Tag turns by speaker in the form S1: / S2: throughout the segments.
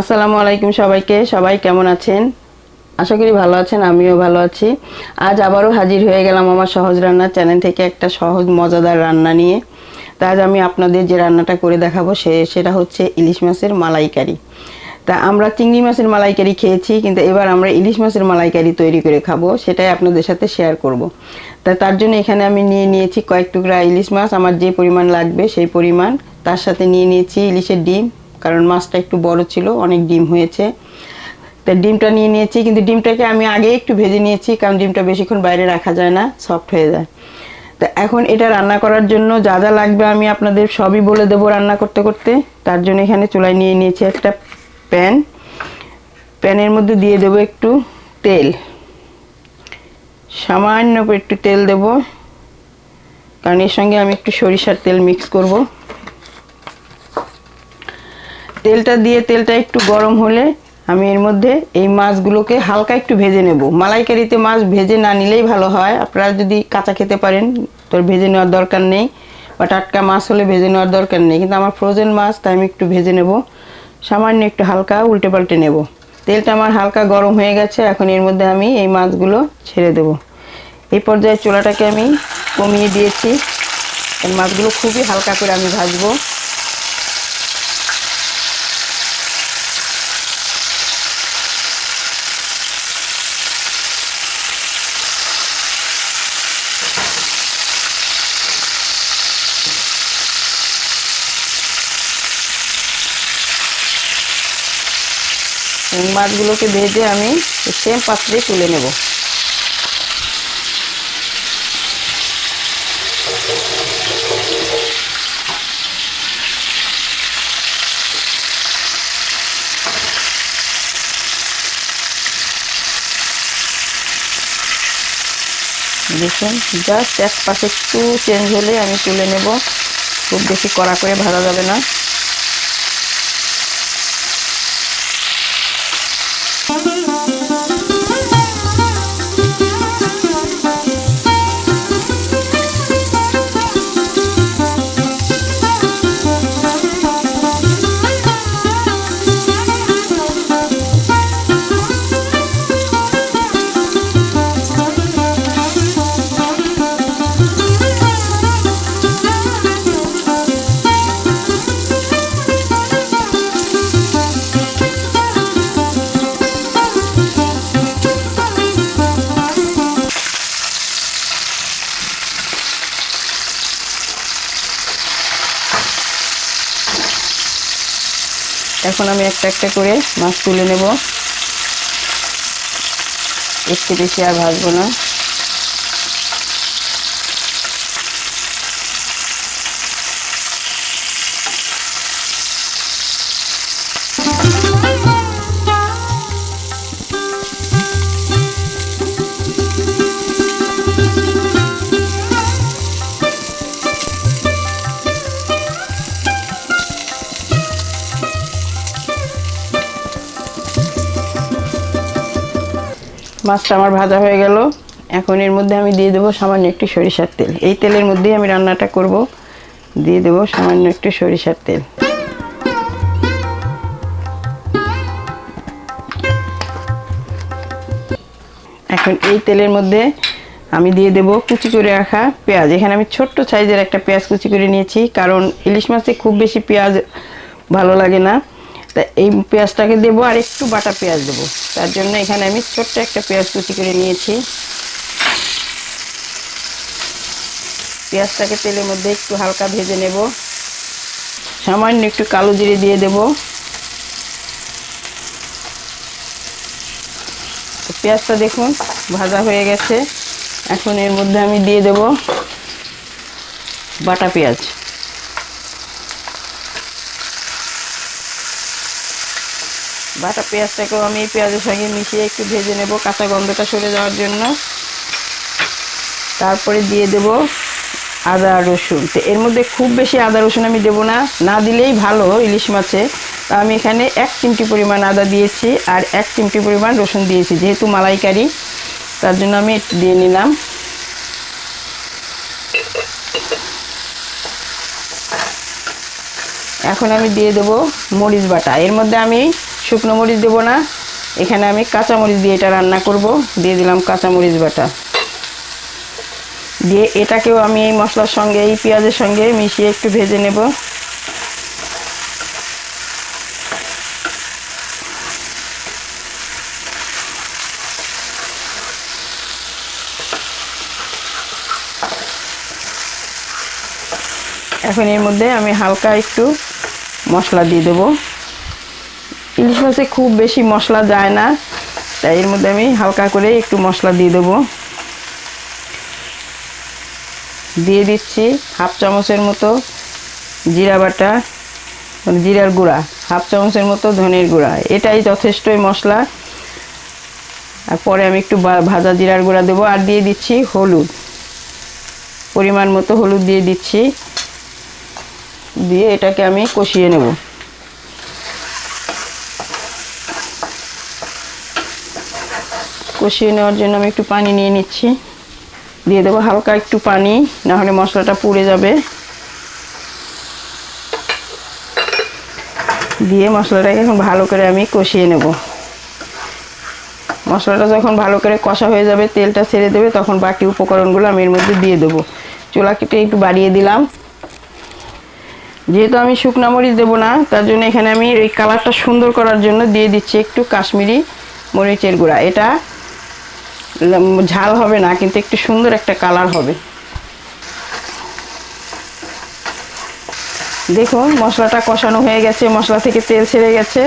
S1: আসসালামু আলাইকুম সবাইকে। সবাই কেমন আছেন? আশা করি ভালো আছেন, আমিও ভালো আছি। আজ আবারও হাজির হয়ে গেলাম আমার সহজ রান্নার চ্যানেল থেকে একটা সহজ, মজাদার রান্না নিয়ে। তা আজ আমি আপনাদের যে রান্নাটা করে দেখাবো সে, সেটা হচ্ছে ইলিশ মাছের মালাইকারি। তা আমরা চিংড়ি মাছের মালাইকারি খেয়েছি, কিন্তু এবার আমরা ইলিশ মাছের মালাইকারি তৈরি করে খাব, সেটাই আপনাদের সাথে শেয়ার করব। তা তার জন্য এখানে আমি নিয়ে নিয়েছি কয়েক টুকরা ইলিশ মাছ, আমার যে পরিমাণ লাগবে সেই পরিমাণ। তার সাথে নিয়ে নিয়েছি ইলিশের ডিম কারণ মাছটা একটু বড় ছিল, অনেক ডিম হয়েছে। তা ডিমটা নিয়ে নিয়েছি, কিন্তু ডিমটাকে আমি আগে একটু ভেজে নিয়েছি, কারণ ডিমটা বেশিক্ষণ বাইরে রাখা যায় না সফট হয়ে যায়। তা এখন এটা রান্না করার জন্য যা যা লাগবে আমি আপনাদের সবই বলে দেবো রান্না করতে করতে। তার জন্য এখানে চুলায় নিয়ে নিয়েছি একটা প্যান। প্যানের মধ্যে দিয়ে দেবো একটু তেল। সামান্য একটু তেল দেব, কারণ এর সঙ্গে আমি একটু সরিষার তেল মিক্স করব। তেলটা দিয়ে তেলটা একটু গরম হলে আমি এর মধ্যে এই মাছগুলোকে হালকা একটু ভেজে নেব। মালাইকারিতে মাছ ভেজে না নিলেই ভালো হয়। আপনারা যদি কাঁচা খেতে পারেন তো ভেজে নেওয়ার দরকার নেই বা টাটকা মাছ হলে ভেজে নেওয়ার দরকার নেই। কিন্তু আমার ফ্রোজেন মাছ, তাই আমি একটু ভেজে নেব। সামান্য একটু হালকা উল্টে পাল্টে নেব। তেলটা আমার হালকা গরম হয়ে গেছে, এখন এর মধ্যে আমি এই মাছগুলো ছেড়ে দেব। এই পর্যায়ে চুলাটাকে আমি কমিয়ে দিয়েছি। মাছগুলো খুবই হালকা করে আমি ভাজবো। মাছগুলোকে ভেজে আমি সেম পাত্রে তুলে নেব। দেখুন, জাস্ট এক পাশে একটু চেঞ্জ হলে আমি তুলে নেব। খুব বেশি কড়া করে ভাজা যাবে না। Thank you. এখন আমি একটা একটা করে মাছ তুলে নেব। একটু বেশি আর ভাজবো না। মাছটা আমার ভাজা হয়ে গেল। এখন এর মধ্যে আমি দিয়ে দেবো সামান্য একটু সরিষার তেল। এই তেলের মধ্যেই আমি রান্নাটা করব। দিয়ে দেবো সামান্য একটু সরিষার তেল। এখন এই তেলের মধ্যে আমি দিয়ে দেব কুচি করে রাখা পেঁয়াজ। এখানে আমি ছোট্ট সাইজের একটা পেঁয়াজ কুচি করে নিয়েছি, কারণ ইলিশ মাছে খুব বেশি পেঁয়াজ ভালো লাগে না। তা এই পেঁয়াজটাকে দেবো আর একটু বাটা পেঁয়াজ দেবো। তার জন্য এখানে আমি ছোট্ট একটা পেঁয়াজ কুচি করে নিয়েছি। পেঁয়াজটাকে তেলের মধ্যে একটু হালকা ভেজে নেব। সামান্য একটু কালো জিরে দিয়ে দেব। পেঁয়াজটা দেখুন, ভাজা হয়ে গেছে। এখন এর মধ্যে আমি দিয়ে দেব বাটা পেঁয়াজ। বাটা পেঁয়াজটাকেও আমি এই পেঁয়াজের সঙ্গে মিশিয়ে একটু ভেজে নেব কাঁচা গন্ধটা সরে যাওয়ার জন্য। তারপরে দিয়ে দেব আদা, রসুন। তো এর মধ্যে খুব বেশি আদা, রসুন আমি দেবো না। না দিলেই ভালো ইলিশ মাছে। তা আমি এখানে এক চিমটি পরিমাণ আদা দিয়েছি আর এক চিমটি পরিমাণ রসুন দিয়েছি, যেহেতু মালাইকারি, তার জন্য আমি একটু দিয়ে নিলাম। এখন আমি দিয়ে দেব মরিচ বাটা। এর মধ্যে আমি শুকনো মরিচ দেবো না। এখানে আমি কাঁচামরিচ দিয়ে এটা রান্না করব। দিয়ে দিলাম কাঁচামরিচ বাটা। দিয়ে এটাকেও আমি এই মশলার সঙ্গে, এই পেঁয়াজের সঙ্গে মিশিয়ে একটু ভেজে নেব। এখন এর মধ্যে আমি হালকা একটু মশলা দিয়ে দেবো। ইলিশ মাছে খুব বেশি মশলা যায় না। তাই এর মধ্যে আমি হালকা করে একটু মশলা দিয়ে দেবো। দিয়ে দিচ্ছি হাফ চামচের মতো জিরা বাটা মানে জিরার গুঁড়া, হাফ চামচের মতো ধনের গুঁড়া। এটাই যথেষ্টই মশলা। আর পরে আমি একটু ভাজা জিরার গুঁড়া দেবো আর দিয়ে দিচ্ছি হলুদ। পরিমাণ মতো হলুদ দিয়ে দিচ্ছি। দিয়ে এটাকে আমি কষিয়ে নেব। কষিয়ে নেওয়ার জন্য আমি একটু পানি নিয়ে নিচ্ছি। দিয়ে দেবো হালকা একটু পানি না হলে মশলাটা পুড়ে যাবে। দিয়ে মশলাটাকে এখন ভালো করে আমি কষিয়ে নেব। মশলাটা যখন ভালো করে কষা হয়ে যাবে, তেলটা ছেড়ে দেবে, তখন বাকি উপকরণগুলো আমি এর মধ্যে দিয়ে দেবো। চুলাকিটা একটু বাড়িয়ে দিলাম। যেহেতু আমি শুকনা মরিচ দেবো না, তার জন্য এখানে আমি এই কালারটা সুন্দর করার জন্য দিয়ে দিচ্ছি একটু কাশ্মীরি মরিচের গুঁড়া। এটা ঝাল হবে না, কিন্তু একটু সুন্দর একটা কালার হবে। দেখুন, মশলাটা কষানো হয়ে গেছে, মশলা থেকে তেল ছেড়ে গেছে।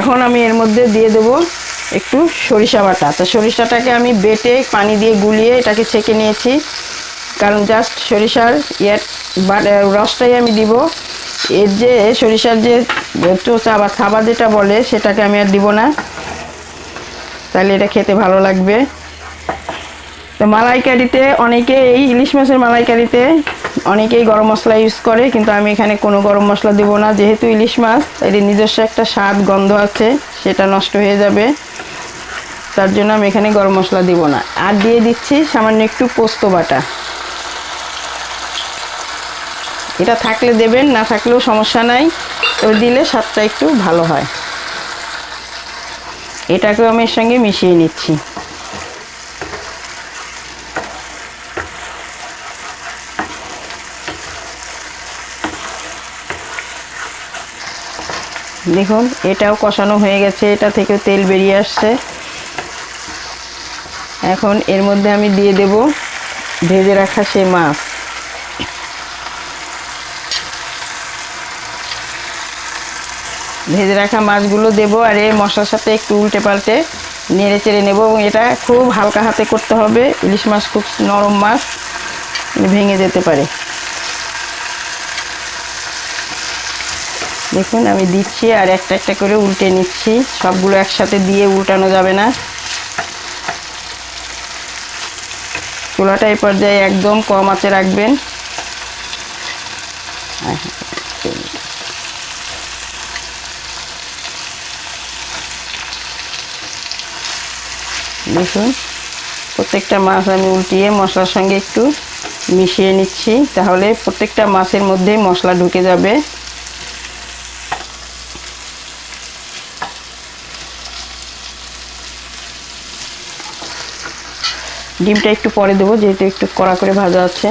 S1: এখন আমি এর মধ্যে দিয়ে দেবো একটু সরিষা বাটা। তো সরিষাটাকে আমি বেটে পানি দিয়ে গুলিয়ে এটাকে ছেঁকে নিয়েছি। কারণ জাস্ট সরিষার ইয়ার রসটাই আমি দিব। এর যে, সরিষার যে চোচা বা খাবার যেটা বলে, সেটাকে আমি আর দিব না। তাহলে এটা খেতে ভালো লাগবে। তো মালাইকারিতে অনেকে এই ইলিশ মাছের মালাইকারিতে অনেকেই গরম মশলা ইউজ করে, কিন্তু আমি এখানে কোনো গরম মশলা দেবো না। যেহেতু ইলিশ মাছ, এর নিজস্ব একটা স্বাদ, গন্ধ আছে, সেটা নষ্ট হয়ে যাবে। তার জন্য আমি এখানে গরম মশলা দিব না। আর দিয়ে দিচ্ছি সামান্য একটু পোস্ত বাটা। এটা থাকলে দেবেন, না থাকলেও সমস্যা নাই। তবে দিলে স্বাদটা একটু ভালো হয়। এটাকেও আমি এর সঙ্গে মিশিয়ে নিচ্ছি। দেখুন, এটাও কষানো হয়ে গেছে, এটা থেকে তেল বেরিয়ে আসছে। এখন এর মধ্যে আমি দিয়ে দেব ভেজে রাখা সে মাছ। ভেজে রাখা মাছগুলো দেবো আর এই মশলার সাথে একটু উল্টে পাল্টে নেড়ে চেড়ে নেব এবং এটা খুব হালকা হাতে করতে হবে। ইলিশ মাছ খুব নরম মাছ ভেঙে যেতে পারে। দেখুন, আমি দিচ্ছি আর একটা একটা করে উল্টে নিচ্ছি। সবগুলো একসাথে দিয়ে উল্টানো যাবে না। চুলাটা এই পর্যায়ে একদম কম আঁচে রাখবেন। দেখুন, প্রত্যেকটা মাছ আমি উল্টিয়ে মশলার সঙ্গে একটু মিশিয়ে নিচ্ছি। তাহলে প্রত্যেকটা মাছের মধ্যেই মশলা ঢুকে যাবে। ডিমটা একটু পরে দেবো, যেহেতু একটু কড়া করে ভাজা আছে।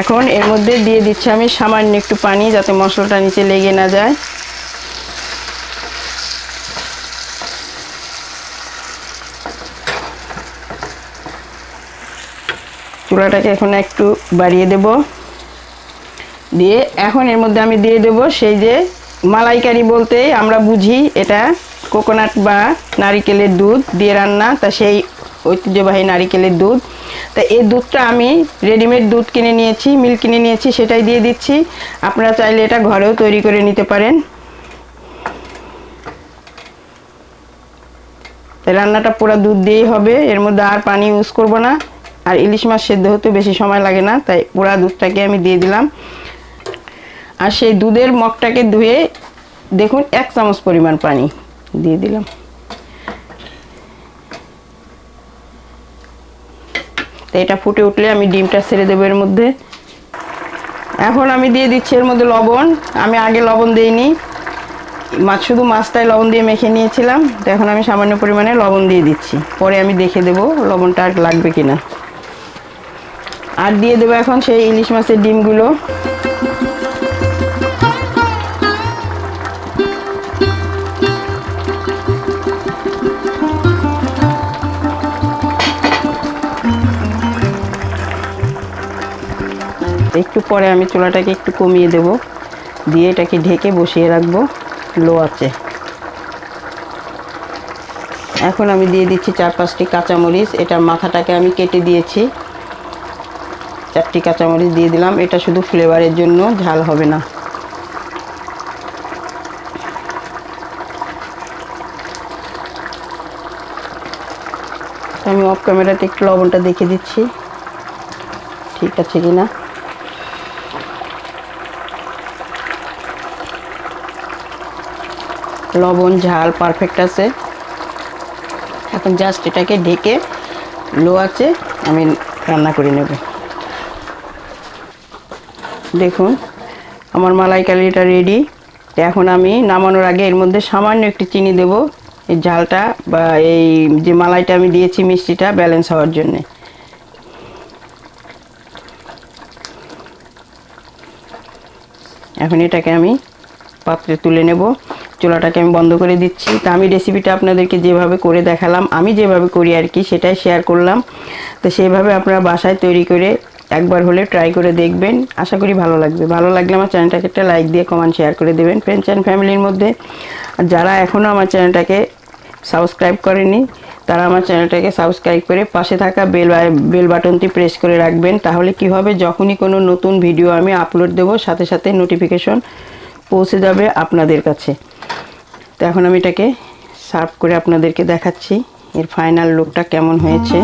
S1: এখন এর মধ্যে দিয়ে দিচ্ছি আমি সামান্য একটু পানি, যাতে মশলাটা নিচে লেগে না যায়। চুলাটাকে এখন একটু বাড়িয়ে দেব। দিয়ে এখন এর মধ্যে আমি দিয়ে দেব সেই যে মালাইকারি বলতে আমরা বুঝি এটা কোকোনাট বা নারিকেলের দুধ দিয়ে রান্না, তা সেই ঐতিহ্যবাহী নারিকেলের দুধ। তা এই দুধটা আমি রেডিমেড দুধ কিনে নিয়েছি মিল্ক কিনে নিয়েছি, সেটাই দিয়ে দিচ্ছি। আপনারা চাইলে এটা ঘরেও তৈরি করে নিতে পারেন। রান্নাটা পুরো দুধ দিয়েই হবে, এর মধ্যে আর পানি ইউজ করব না। আর ইলিশ মাছ সেদ্ধ হতে বেশি সময় লাগে না, তাই পুরা দুধটাকে আমি দিয়ে দিলাম। আর সেই দুধের মগটাকে ধুয়ে দেখুন এক চামচ পরিমাণ পানি দিয়ে দিলাম। তো এটা ফুটে উঠলে আমি ডিমটা ছেড়ে দেবো এর মধ্যে। এখন আমি দিয়ে দিচ্ছি এর মধ্যে লবণ। আমি আগে লবণ দিইনি। মাছ শুধু মাছটাই লবণ দিয়ে মেখে নিয়েছিলাম। তো এখন আমি সামান্য পরিমাণে লবণ দিয়ে দিচ্ছি। পরে আমি দেখে দেবো লবণটা আর লাগবে কিনা। আর দিয়ে দেবো এখন সেই ইলিশ মাছের ডিমগুলো। একটু পরে আমি চুলাটাকে একটু কমিয়ে দেব। দিয়ে এটাকে ঢেকে বসিয়ে রাখব লো আছে এখন আমি দিয়ে দিচ্ছি চার পাঁচটি কাঁচামরিচ। এটার মাথাটাকে আমি কেটে দিয়েছি। চারটি কাঁচামরিচ দিয়ে দিলাম। এটা শুধু ফ্লেভারের জন্য, ঝাল হবে না। আমি অফ ক্যামেরাতে একটু লবণটা দেখে দিচ্ছি। ঠিক আছে কি না লবণ, ঝাল পারফেক্ট আছে। এখন জাস্ট এটাকে ঢেকে লো আছে আমি রান্না করে নেব। দেখুন, আমার মালাইকারিটা রেডি এখন আমি নামানোর আগে এর মধ্যে সামান্য একটু চিনি দেব। এই ঝালটা বা এই যে মালাইটা আমি দিয়েছি মিষ্টিটা ব্যালেন্স হওয়ার জন্যে। এখন এটাকে আমি পাত্রে তুলে নেব। চুলাটাকে আমি বন্ধ করে দিচ্ছি। তা আমি রেসিপিটা আপনাদেরকে যেভাবে করে দেখালাম, আমি যেভাবে করি আর কি, সেটাই শেয়ার করলাম। তো সেইভাবে আপনারা বাসায় তৈরি করে একবার হলে ট্রাই করে দেখবেন। আশা করি ভালো লাগবে। ভালো লাগলে আমার চ্যানেলটাকে একটা লাইক দিয়ে কমেন্ট শেয়ার করে দেবেন। ফ্রেন্ডস অ্যান্ড ফ্যামিলির মধ্যে যারা এখনও আমার চ্যানেলটাকে সাবস্ক্রাইব করেনি, তারা আমার চ্যানেলটাকে সাবস্ক্রাইব করে পাশে থাকা বেল বেল বাটনটি প্রেস করে রাখবেন। তাহলে কি হবে? যখনই কোনো নতুন ভিডিও আমি আপলোড দেব, সাথে সাথে নোটিফিকেশন পৌঁছে যাবে আপনাদের কাছে। তো এখন আমি এটাকে সার্ভ করে আপনাদেরকে দেখাচ্ছি এর ফাইনাল লুকটা কেমন হয়েছে।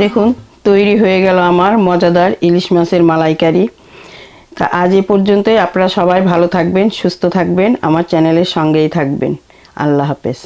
S1: দেখুন তৈরি হয়ে গেল আমার মজাদার ইলিশ মাছের মালাইকারি। তা আজ এ পর্যন্তই। আপনারা সবাই ভালো থাকবেন, সুস্থ থাকবেন, আমার চ্যানেলের সঙ্গেই থাকবেন। আল্লাহ হাফেজ।